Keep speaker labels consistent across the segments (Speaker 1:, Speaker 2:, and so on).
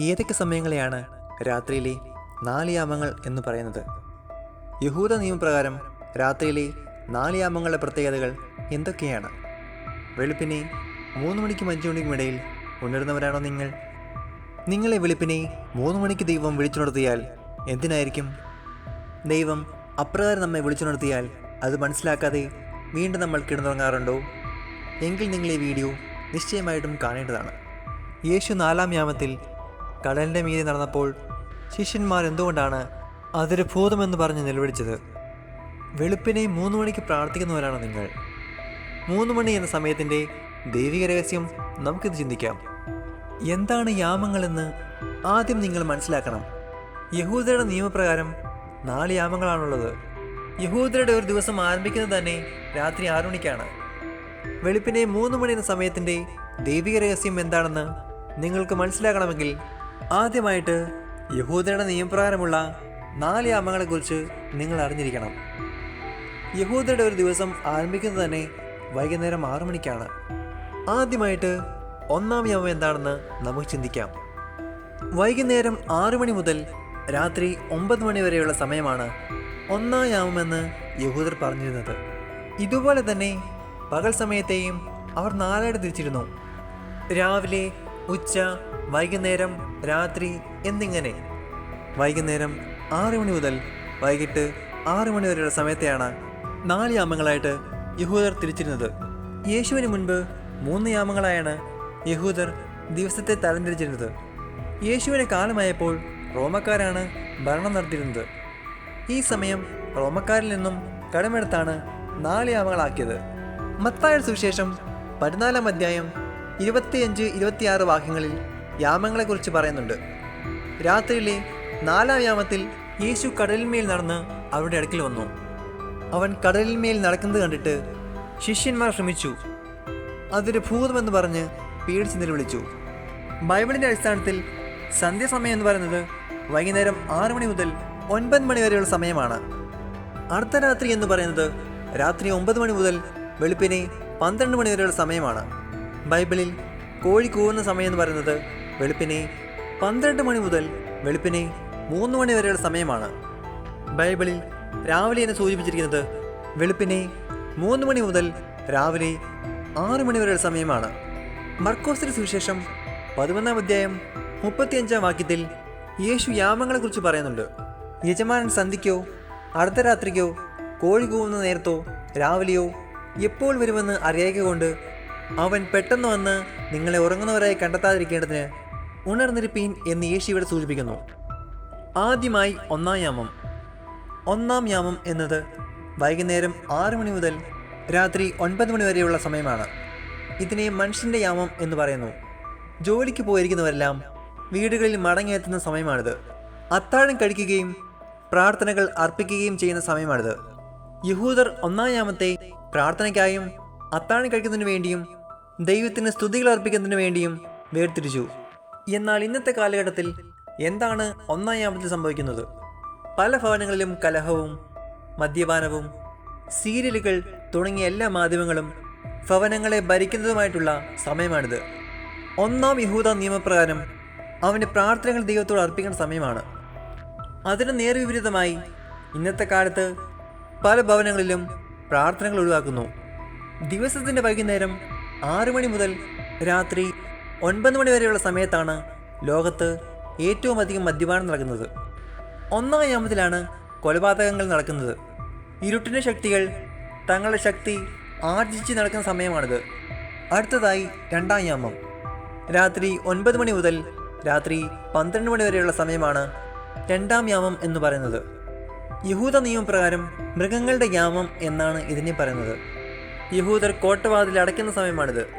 Speaker 1: ഏതൊക്കെ സമയങ്ങളെയാണ് രാത്രിയിലെ നാല് യാമങ്ങൾ എന്ന് പറയുന്നത്? യഹൂദ നിയമപ്രകാരം രാത്രിയിലെ നാല് യാമങ്ങളുടെ പ്രത്യേകതകൾ എന്തൊക്കെയാണ്? വെളുപ്പിനെ മൂന്ന് മണിക്കും അഞ്ച് മണിക്കും ഇടയിൽ ഉണരുന്നവരാണോ നിങ്ങൾ? നിങ്ങളെ വെളുപ്പിനെ മൂന്ന് മണിക്ക് ദൈവം വിളിച്ചുണർത്തിയാൽ എന്തിനായിരിക്കും? ദൈവം അപ്രകാരം നമ്മെ വിളിച്ചുണർത്തിയാൽ അത് മനസ്സിലാക്കാതെ വീണ്ടും നമ്മൾ കിടന്നുറങ്ങാറുണ്ടോ? എങ്കിൽ നിങ്ങൾ ഈ വീഡിയോ നിശ്ചയമായിട്ടും കാണേണ്ടതാണ്. യേശു നാലാം യാമത്തിൽ കടലിന്റെ മീതി നടന്നപ്പോൾ ശിഷ്യന്മാർ എന്തുകൊണ്ടാണ് അതൊരു ഭൂതമെന്ന് പറഞ്ഞ് നിലവിളിച്ചത്? വെളുപ്പിനെ മൂന്ന് മണിക്ക് പ്രാർത്ഥിക്കുന്നവരാണ് നിങ്ങൾ? മൂന്ന് മണി എന്ന സമയത്തിന്റെ ദൈവിക രഹസ്യം നമുക്കിത് ചിന്തിക്കാം. എന്താണ് യാമങ്ങളെന്ന് ആദ്യം നിങ്ങൾ മനസ്സിലാക്കണം. യഹൂദരുടെ നിയമപ്രകാരം നാല് യാമങ്ങളാണുള്ളത്. യഹൂദരുടെ ഒരു ദിവസം ആരംഭിക്കുന്നത് തന്നെ രാത്രി ആറു മണിക്കാണ്. വെളുപ്പിനെ മൂന്ന് മണി എന്ന സമയത്തിന്റെ ദൈവിക രഹസ്യം എന്താണെന്ന് നിങ്ങൾക്ക് മനസ്സിലാക്കണമെങ്കിൽ ആദ്യമായിട്ട് യഹൂദരുടെ നിയമപ്രകാരമുള്ള നാല് യാമങ്ങളെക്കുറിച്ച് നിങ്ങൾ അറിഞ്ഞിരിക്കണം. യഹൂദരുടെ ഒരു ദിവസം ആരംഭിക്കുന്നത് തന്നെ വൈകുന്നേരം ആറു മണിക്കാണ്. ആദ്യമായിട്ട് ഒന്നാം യാമം എന്താണെന്ന് നമുക്ക് ചിന്തിക്കാം. വൈകുന്നേരം ആറു മണി മുതൽ രാത്രി ഒമ്പത് മണി വരെയുള്ള സമയമാണ് ഒന്നാം യാമമെന്ന് യഹൂദർ പറഞ്ഞിരുന്നത്. ഇതുപോലെ തന്നെ പകൽ സമയത്തെയും അവർ നാലായിട്ട് തിരിച്ചിരുന്നു. രാവിലെ ഉച്ച വൈകുന്നേരം രാത്രി എന്നിങ്ങനെ. വൈകുന്നേരം ആറ് മണി മുതൽ വൈകിട്ട് ആറ് മണി വരെയുള്ള സമയത്തെയാണ് നാല് യാമങ്ങളായിട്ട് യഹൂദർ തിരിച്ചിരുന്നത്. യേശുവിന് മുൻപ് മൂന്ന് യാമങ്ങളായാണ് യഹൂദർ ദിവസത്തെ തരംതിരിച്ചിരുന്നത്. യേശുവിന്റെ കാലമായപ്പോൾ റോമക്കാരാണ് ഭരണം നടത്തിയിരുന്നത്. ഈ സമയം റോമക്കാരിൽ നിന്നും കടമെടുത്താണ് നാല് യാമങ്ങളാക്കിയത്. മത്തായ സുവിശേഷം പതിനാലാം അധ്യായം ഇരുപത്തിയഞ്ച് ഇരുപത്തിയാറ് വാക്യങ്ങളിൽ യാമങ്ങളെക്കുറിച്ച് പറയുന്നുണ്ട്. രാത്രിയിലെ നാലാം യാമത്തിൽ യേശു കടലിന്മേൽ നടന്ന് അവരുടെ അടുക്കൽ വന്നു. അവൻ കടലിന്മേൽ നടക്കുന്നത് കണ്ടിട്ട് ശിഷ്യന്മാർ ശ്രമിച്ചു. അതൊരു ഭൂതമെന്ന് പറഞ്ഞ് പേടിച്ച് നിലവിളിച്ചു. ബൈബിളിന്റെ അടിസ്ഥാനത്തിൽ സന്ധ്യാസമയം എന്ന് പറയുന്നത് വൈകുന്നേരം ആറ് മണി മുതൽ ഒൻപത് മണി വരെയുള്ള സമയമാണ്. അടുത്ത രാത്രി എന്ന് പറയുന്നത് രാത്രി ഒമ്പത് മണി മുതൽ വെളുപ്പിനെ പന്ത്രണ്ട് മണി വരെയുള്ള സമയമാണ്. ബൈബിളിൽ കോഴി കൂവുന്ന സമയം എന്ന് പറയുന്നത് വെളുപ്പിനെ പന്ത്രണ്ട് മണി മുതൽ വെളുപ്പിനെ മൂന്ന് മണി വരെയുള്ള സമയമാണ്. ബൈബിളിൽ രാവിലെ എന്ന് സൂചിപ്പിച്ചിരിക്കുന്നത് വെളുപ്പിനെ മൂന്ന് മണി മുതൽ രാവിലെ ആറ് മണി വരെയുള്ള സമയമാണ്. മർക്കോസിന് സുവിശേഷം പതിമൊന്നാം അധ്യായം മുപ്പത്തിയഞ്ചാം വാക്യത്തിൽ യേശു യാമങ്ങളെക്കുറിച്ച് പറയുന്നുണ്ട്. യജമാനൻ സന്ധിക്കോ അടുത്ത രാത്രിക്കോ കോഴി കൂവുന്ന നേരത്തോ രാവിലെയോ എപ്പോൾ വരുമെന്ന് അറിയാക്കുക കൊണ്ട് അവൻ പെട്ടെന്ന് വന്ന് നിങ്ങളെ ഉറങ്ങുന്നവരായി കണ്ടെത്താതിരിക്കേണ്ടതിന് ഉണർന്നിരിപ്പീൻ എന്ന് യേശു ഇവിടെ സൂചിപ്പിക്കുന്നു. ആദ്യമായി ഒന്നാം യാമം. ഒന്നാം യാമം എന്നത് വൈകുന്നേരം ആറ് മണി മുതൽ രാത്രി ഒൻപത് മണി വരെയുള്ള സമയമാണ്. ഇതിനെ മനുഷ്യന്റെ യാമം എന്ന് പറയുന്നു. ജോലിക്ക് പോയിരിക്കുന്നവരെല്ലാം വീടുകളിൽ മടങ്ങിയെത്തുന്ന സമയമാണിത്. അത്താഴം കഴിക്കുകയും പ്രാർത്ഥനകൾ അർപ്പിക്കുകയും ചെയ്യുന്ന സമയമാണിത്. യഹൂദർ ഒന്നാം യാമത്തെ പ്രാർത്ഥനയ്ക്കായും അത്താഴം കഴിക്കുന്നതിന് വേണ്ടിയും ദൈവത്തിന് സ്തുതികൾ അർപ്പിക്കുന്നതിന് വേണ്ടിയും വേർതിരിച്ചു. എന്നാൽ ഇന്നത്തെ കാലഘട്ടത്തിൽ എന്താണ് ഒന്നാം യാമത്തിൽ സംഭവിക്കുന്നത്? പല ഭവനങ്ങളിലും കലഹവും മദ്യപാനവും സീരിയലുകൾ തുടങ്ങിയ എല്ലാ മാധ്യമങ്ങളും ഭവനങ്ങളെ ഭരിക്കുന്നതുമായിട്ടുള്ള സമയമാണിത്. ഒന്നാം യഹൂദ നിയമപ്രകാരം അവന്റെ പ്രാർത്ഥനകൾ ദൈവത്തോട് അർപ്പിക്കേണ്ട സമയമാണ്. അതിന് നേർവിപരീതമായി ഇന്നത്തെ കാലത്ത് പല ഭവനങ്ങളിലും പ്രാർത്ഥനകൾ ഒഴിവാക്കുന്നു. ദിവസത്തിന്റെ വൈകുന്നേരം ആറു മണി മുതൽ രാത്രി ഒൻപത് മണി വരെയുള്ള സമയത്താണ് ലോകത്ത് ഏറ്റവും അധികം മദ്യപാനം നടക്കുന്നത്. ഒന്നാം യാമത്തിലാണ് കൊലപാതകങ്ങൾ നടക്കുന്നത്. ഇരുട്ടിന്റെ ശക്തികൾ തങ്ങളുടെ ശക്തി ആർജിച്ച് നടക്കുന്ന സമയമാണിത്. അടുത്തതായി രണ്ടാം യാമം. രാത്രി ഒൻപത് മണി മുതൽ രാത്രി പന്ത്രണ്ട് മണി വരെയുള്ള സമയമാണ് രണ്ടാം യാമം എന്ന് പറയുന്നത്. യഹൂദ നിയമപ്രകാരം മൃഗങ്ങളുടെ യാമം എന്നാണ് ഇതിനെ പറയുന്നത്. യഹൂദർ കോട്ടവാതിൽ അടയ്ക്കുന്ന സമയമാണിത്.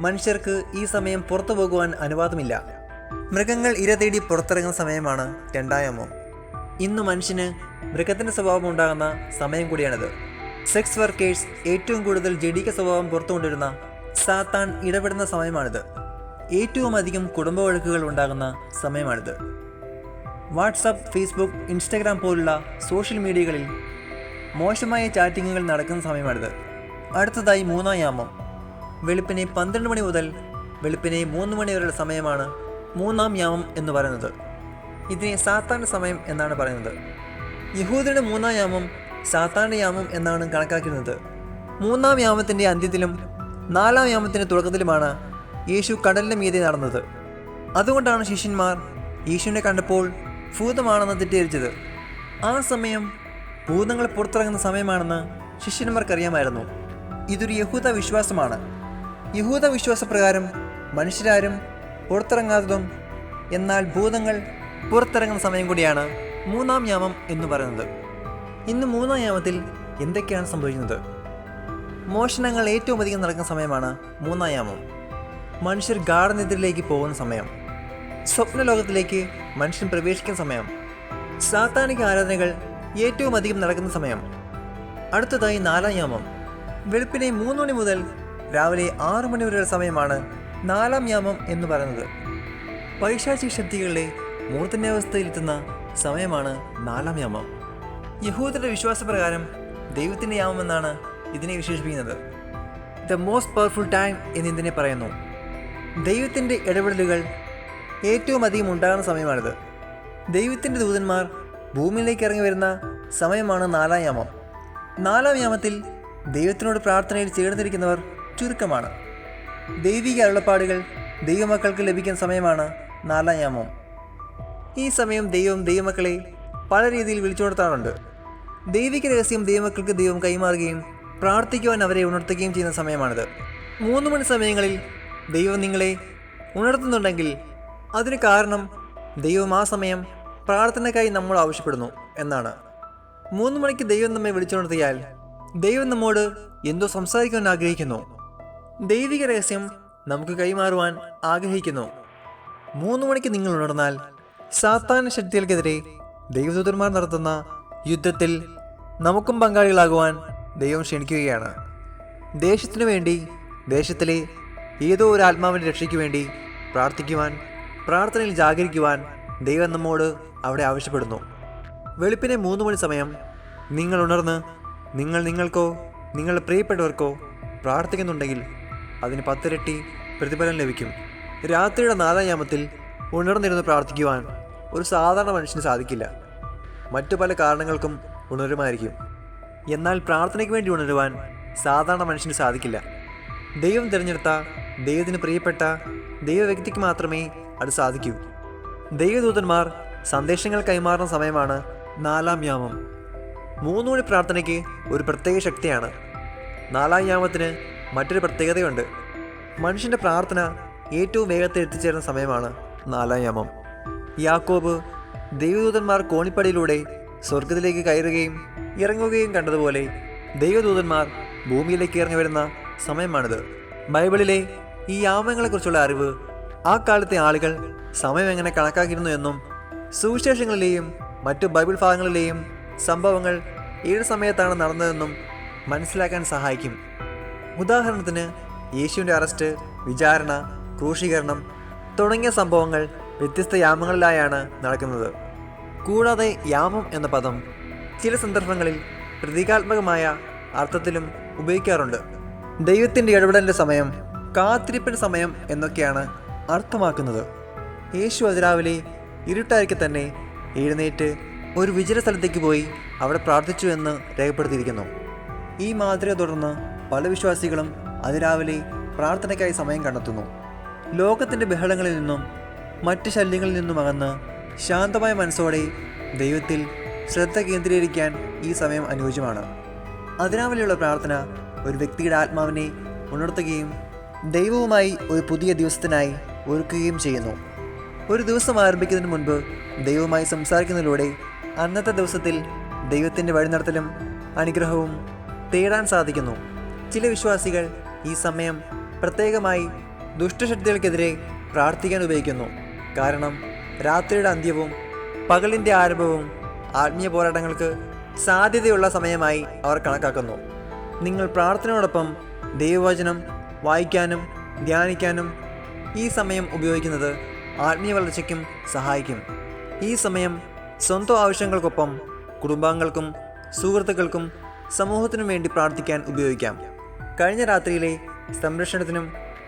Speaker 1: മനുഷ്യർക്ക് ഈ സമയം പുറത്തു പോകുവാൻ അനുവാദമില്ല. മൃഗങ്ങൾ ഇര തേടി പുറത്തിറങ്ങുന്ന സമയമാണ് രണ്ടായമോ. യാമം ഇന്ന് മനുഷ്യന് മൃഗത്തിന്റെ സ്വഭാവം ഉണ്ടാകുന്ന സമയം കൂടിയാണിത്. സെക്സ് വർക്കേഴ്സ് ഏറ്റവും കൂടുതൽ ജഡിക സ്വഭാവം പുറത്തുകൊണ്ടിരുന്ന സാത്താൻ ഇടപെടുന്ന സമയമാണിത്. ഏറ്റവും അധികം കുടുംബ വഴക്കുകൾ ഉണ്ടാകുന്ന സമയമാണിത്. വാട്സപ്പ് ഫേസ്ബുക്ക് ഇൻസ്റ്റഗ്രാം പോലുള്ള സോഷ്യൽ മീഡിയകളിൽ മോശമായ ചാറ്റിങ്ങുകൾ നടക്കുന്ന സമയമാണിത്. അടുത്തതായി മൂന്നാം യാമം വെളുപ്പിനെ പന്ത്രണ്ട് മണി മുതൽ വെളുപ്പിനെ മൂന്ന് മണി വരെയുള്ള സമയമാണ് മൂന്നാം യാമം എന്ന് പറയുന്നത്. ഇതിനെ സാത്താന്റെ സമയം എന്നാണ് പറയുന്നത്. യഹൂദരുടെ മൂന്നാം യാമം സാത്താന്റെ യാമം എന്നാണ് കണക്കാക്കുന്നത്. മൂന്നാം യാമത്തിന്റെ അന്ത്യത്തിലും നാലാം യാമത്തിന്റെ തുടക്കത്തിലുമാണ് യേശു കടലിന് മീതെ നടന്നത്. അതുകൊണ്ടാണ് ശിഷ്യന്മാർ യേശുവിനെ കണ്ടപ്പോൾ ഭൂതമാണെന്ന് തെറ്റിദ്ധരിച്ചത്. ആ സമയം ഭൂതങ്ങൾ പുറത്തിറങ്ങുന്ന സമയമാണെന്ന് ശിഷ്യന്മാർക്കറിയാമായിരുന്നു. ഇതൊരു യഹൂദ വിശ്വാസമാണ്. യഹൂദ വിശ്വാസപ്രകാരം മനുഷ്യരാരും പുറത്തിറങ്ങാത്തതും എന്നാൽ ഭൂതങ്ങൾ പുറത്തിറങ്ങുന്ന സമയം കൂടിയാണ് മൂന്നാം യാമം എന്ന് പറയുന്നത്. ഇന്ന് മൂന്നാം യാമത്തിൽ എന്തൊക്കെയാണ് സംഭവിക്കുന്നത്? മോഷണങ്ങൾ ഏറ്റവും അധികം നടക്കുന്ന സമയമാണ് മൂന്നാം യാമം മനുഷ്യർ ഗാഠനിദ്രയിലേക്ക് പോകുന്ന സമയം. സ്വപ്നലോകത്തിലേക്ക് മനുഷ്യൻ പ്രവേശിക്കുന്ന സമയം. സാത്താനിക ആരാധനകൾ ഏറ്റവും അധികം നടക്കുന്ന സമയം. അടുത്തതായി നാലാം യാമം വെളുപ്പിനെ മൂന്ന് മണി മുതൽ രാവിലെ ആറ് മണി വരെയുള്ള സമയമാണ് നാലാം യാമം എന്ന് പറയുന്നത്. പൈശാചിക ശക്തികളുടെ മൂർധന്യാവസ്ഥയിലെത്തുന്ന സമയമാണ് നാലാം യാമം. യഹൂദരുടെ വിശ്വാസപ്രകാരം ദൈവത്തിന്റെ യാമം എന്നാണ് ഇതിനെ വിശേഷിപ്പിക്കുന്നത്. ദ മോസ്റ്റ് പവർഫുൾ ടൈം എന്നിതിനെ പറയുന്നു. ദൈവത്തിന്റെ ഇടപെടലുകൾ ഏറ്റവും അധികം ഉണ്ടാകുന്ന സമയമാണിത്. ദൈവത്തിന്റെ ദൂതന്മാർ ഭൂമിയിലേക്ക് ഇറങ്ങി വരുന്ന സമയമാണ് നാലാം യാമം. നാലാം യാമത്തിൽ ദൈവത്തിനോട് പ്രാർത്ഥനയിൽ ചേർന്നിരിക്കുന്നവർ ചുരുക്കമാണ്. ദൈവിക അരുളപ്പാടുകൾ ദൈവമക്കൾക്ക് ലഭിക്കുന്ന സമയമാണ് നാലാം യാമം. ഈ സമയം ദൈവം ദൈവമക്കളെ പല രീതിയിൽ വിളിച്ചുകൊടുത്താറുണ്ട് ദൈവിക രഹസ്യം ദൈവമക്കൾക്ക് ദൈവം കൈമാറുകയും പ്രാർത്ഥിക്കുവാൻ അവരെ ഉണർത്തുകയും ചെയ്യുന്ന സമയമാണിത്. മൂന്ന് മണി സമയങ്ങളിൽ ദൈവം നിങ്ങളെ ഉണർത്തുന്നുണ്ടെങ്കിൽ അതിന് കാരണം ദൈവം ആ സമയം പ്രാർത്ഥനയ്ക്കായി നമ്മൾ ആവശ്യപ്പെടുന്നു എന്നാണ്. മൂന്ന് മണിക്ക് ദൈവം നമ്മെ വിളിച്ചുണർത്തിയാൽ ദൈവം നമ്മോട് എന്തോ സംസാരിക്കാൻ ആഗ്രഹിക്കുന്നു. ദൈവിക രഹസ്യം നമുക്ക് കൈമാറുവാൻ ആഗ്രഹിക്കുന്നു. മൂന്ന് മണിക്ക് നിങ്ങൾ ഉണർന്നാൽ സാത്താന ശക്തികൾക്കെതിരെ ദൈവദൂതന്മാർ നടത്തുന്ന യുദ്ധത്തിൽ നമുക്കും പങ്കാളികളാകുവാൻ ദൈവം ക്ഷണിക്കുകയാണ്. ദേശത്തിനു വേണ്ടി ദേശത്തിലെ ഏതോ ഒരു ആത്മാവിന്റെ രക്ഷയ്ക്ക് വേണ്ടി പ്രാർത്ഥിക്കുവാൻ പ്രാർത്ഥനയിൽ ജാഗരിക്കുവാൻ ദൈവം നമ്മോട് അവിടെ ആവശ്യപ്പെടുന്നു. വെളുപ്പിനെ മൂന്ന് മണി സമയം നിങ്ങൾ ഉണർന്ന് നിങ്ങൾ നിങ്ങൾക്കോ നിങ്ങളുടെ പ്രിയപ്പെട്ടവർക്കോ പ്രാർത്ഥിക്കുന്നുണ്ടെങ്കിൽ അതിന് പത്തിരട്ടി പ്രതിഫലം ലഭിക്കും. രാത്രിയുടെ നാലാം യാമത്തിൽ ഉണർന്നിരുന്ന് പ്രാർത്ഥിക്കുവാൻ ഒരു സാധാരണ മനുഷ്യന് സാധിക്കില്ല. മറ്റു പല കാരണങ്ങൾക്കും ഉണരുമായിരിക്കും. എന്നാൽ പ്രാർത്ഥനയ്ക്ക് വേണ്ടി ഉണരുവാൻ സാധാരണ മനുഷ്യന് സാധിക്കില്ല. ദൈവം തിരഞ്ഞെടുത്ത ദൈവത്തിന് പ്രിയപ്പെട്ട ദൈവ വ്യക്തിക്ക് മാത്രമേ അത് സാധിക്കൂ. ദൈവദൂതന്മാർ സന്ദേശങ്ങൾ കൈമാറുന്ന സമയമാണ് നാലാം യാമം. മൂന്ന് മണി പ്രാർത്ഥനയ്ക്ക് ഒരു പ്രത്യേക ശക്തിയാണ്. നാലാം യാമത്തിന് മറ്റൊരു പ്രത്യേകതയുണ്ട്. മനുഷ്യന്റെ പ്രാർത്ഥന ഏറ്റവും വേഗത്തിൽ എത്തിച്ചേരുന്ന സമയമാണ് നാലാം യാമം. യാക്കോബ് ദൈവദൂതന്മാർ കോണിപ്പടിയിലൂടെ സ്വർഗത്തിലേക്ക് കയറുകയും ഇറങ്ങുകയും കണ്ടതുപോലെ ദൈവദൂതന്മാർ ഭൂമിയിലേക്ക് ഇറങ്ങി വരുന്ന സമയമാണിത്. ബൈബിളിലെ ഈ യാമങ്ങളെക്കുറിച്ചുള്ള അറിവ് ആ കാലത്തെ ആളുകൾ സമയം എങ്ങനെ കണക്കാക്കിയിരുന്നു എന്നും സുവിശേഷങ്ങളിലെയും മറ്റു ബൈബിൾ ഭാഗങ്ങളിലെയും സംഭവങ്ങൾ ഏത് സമയത്താണ് നടന്നതെന്നും മനസ്സിലാക്കാൻ സഹായിക്കും. ഉദാഹരണത്തിന് യേശുവിന്റെ അറസ്റ്റ് വിചാരണ ക്രൂശീകരണം തുടങ്ങിയ സംഭവങ്ങൾ വ്യത്യസ്ത യാമങ്ങളിലായാണ് നടക്കുന്നത്. കൂടാതെ യാമം എന്ന പദം ചില സന്ദർഭങ്ങളിൽ പ്രതീകാത്മകമായ അർത്ഥത്തിലും ഉപയോഗിക്കാറുണ്ട്. ദൈവത്തിന്റെ ഇടപെടലിന്റെ സമയം കാത്തിരിപ്പിന്റെ സമയം എന്നൊക്കെയാണ് അർത്ഥമാക്കുന്നത്. യേശു അതിരാവിലെ ഇരുട്ടായിരിക്കെ തന്നെ എഴുന്നേറ്റ് ഒരു വിജയ സ്ഥലത്തേക്ക് പോയി അവിടെ പ്രാർത്ഥിച്ചു എന്ന് രേഖപ്പെടുത്തിയിരിക്കുന്നു. ഈ മാതൃക തുടർന്ന് പല വിശ്വാസികളും അതിരാവിലെ പ്രാർത്ഥനയ്ക്കായി സമയം കണ്ടെത്തുന്നു. ലോകത്തിന്റെ ബഹളങ്ങളിൽ നിന്നും മറ്റ് ശല്യങ്ങളിൽ നിന്നും അകന്ന് ശാന്തമായ മനസ്സോടെ ദൈവത്തിൽ ശ്രദ്ധ കേന്ദ്രീകരിക്കാൻ ഈ സമയം അനുയോജ്യമാണ്. അതിരാവിലെയുള്ള പ്രാർത്ഥന ഒരു വ്യക്തിയുടെ ആത്മാവിനെ ഉണർത്തുകയും ദൈവവുമായി ഒരു പുതിയ ദിവസത്തിനായി ഒരുക്കുകയും ചെയ്യുന്നു. ഒരു ദിവസം ആരംഭിക്കുന്നതിന് മുൻപ് ദൈവവുമായി സംസാരിക്കുന്നതിലൂടെ അന്നത്തെ ദിവസത്തിൽ ദൈവത്തിന്റെ വഴിനടത്തലും അനുഗ്രഹവും തേടാൻ സാധിക്കുന്നു. ചില വിശ്വാസികൾ ഈ സമയം പ്രത്യേകമായി ദുഷ്ടശക്തികൾക്കെതിരെ പ്രാർത്ഥിക്കാൻ ഉപയോഗിക്കുന്നു. കാരണം രാത്രിയുടെ അന്ത്യവും പകലിന്റെ ആരംഭവും ആത്മീയ പോരാട്ടങ്ങൾക്ക് സാധ്യതയുള്ള സമയമായി അവർ കണക്കാക്കുന്നു. നിങ്ങൾ പ്രാർത്ഥനയോടൊപ്പം ദൈവവചനം വായിക്കാനും ധ്യാനിക്കാനും ഈ സമയം ഉപയോഗിക്കുന്നത് ആത്മീയ വളർച്ചയ്ക്കും സഹായിക്കും. ഈ സമയം സ്വന്തം ആവശ്യങ്ങൾക്കൊപ്പം കുടുംബാംഗങ്ങൾക്കും സുഹൃത്തുക്കൾക്കും സമൂഹത്തിനും വേണ്ടി പ്രാർത്ഥിക്കാൻ ഉപയോഗിക്കാം. കഴിഞ്ഞ രാത്രിയിലെ സംരക്ഷണത്തിനും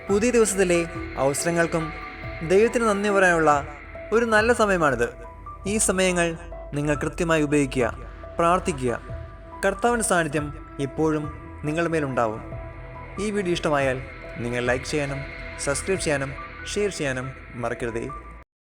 Speaker 1: പുതിയ ദിവസത്തിലെ അവസരങ്ങൾക്കും ദൈവത്തിന് നന്ദി പറയാനുള്ള ഒരു നല്ല സമയമാണിത്. ഈ സമയങ്ങൾ നിങ്ങൾ കൃത്യമായി ഉപയോഗിക്കുക പ്രാർത്ഥിക്കുക. കർത്താവിന്റെ സാന്നിധ്യം എപ്പോഴും നിങ്ങളുടെ മേലുണ്ടാവും ഈ വീഡിയോ ഇഷ്ടമായാൽ നിങ്ങൾ ലൈക്ക് ചെയ്യാനും സബ്സ്ക്രൈബ് ചെയ്യാനും ഷെയർ ചെയ്യാനും മറക്കരുതേ.